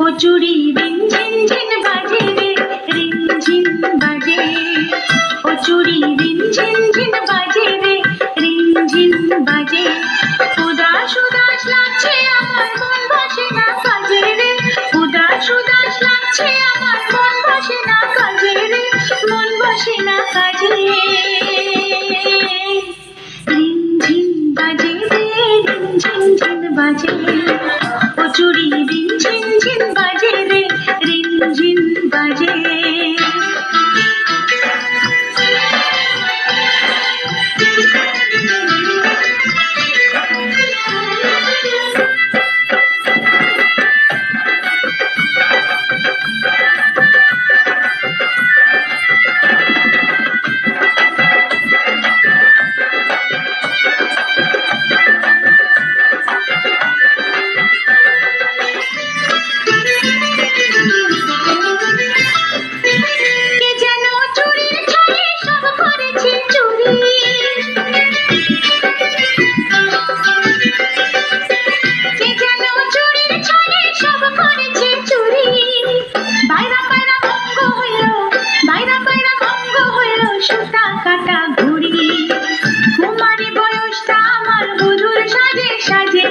ও চুড়ি রিং ঝিন ঝিন বাজে রে রিং ঝিন বাজে। ও চুড়ি রিং ঝিন ঝিন বাজে भजन बजे সাজে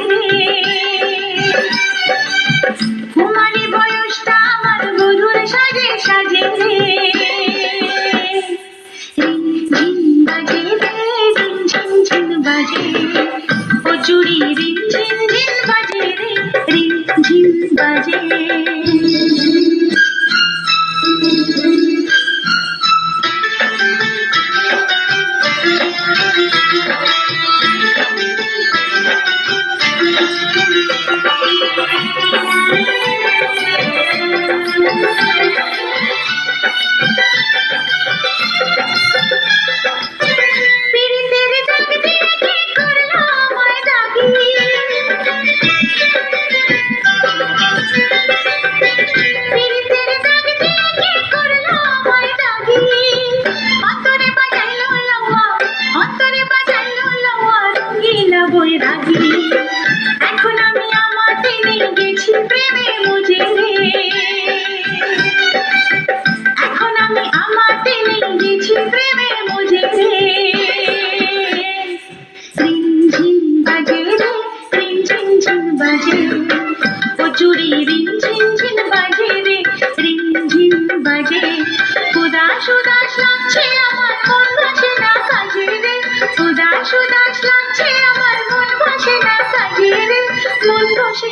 কুমারী বয়সটা আমার বধুর সাজে সাজে। বাজে ও চুড়ি রিং ঝিন ঝিন বাজে রে রিং ঝিন বাজে। রঙিলা বৈরাগী। এখন আমি আমার টেনে গেছি, প্রেমে মুজে এখন আমি আমার টেনে গেছি, প্রেমে ঝিন বাজে রে রিং ঝিন ঝিন বাজে ও চুড়ি রিং ঝিন ঝিন বাজে রে রিং ঝিন বাজে উদাস উদাস লাগছে আমার মন, ভাসে না কাজে রে। উদাস উদাস লাগছে মন বসে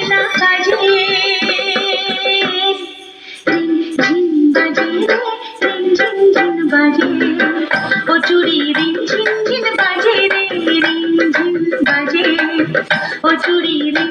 ও চুরি রিং ঝিন বাজে রে রিং বাজে। ও চুড়ি রিং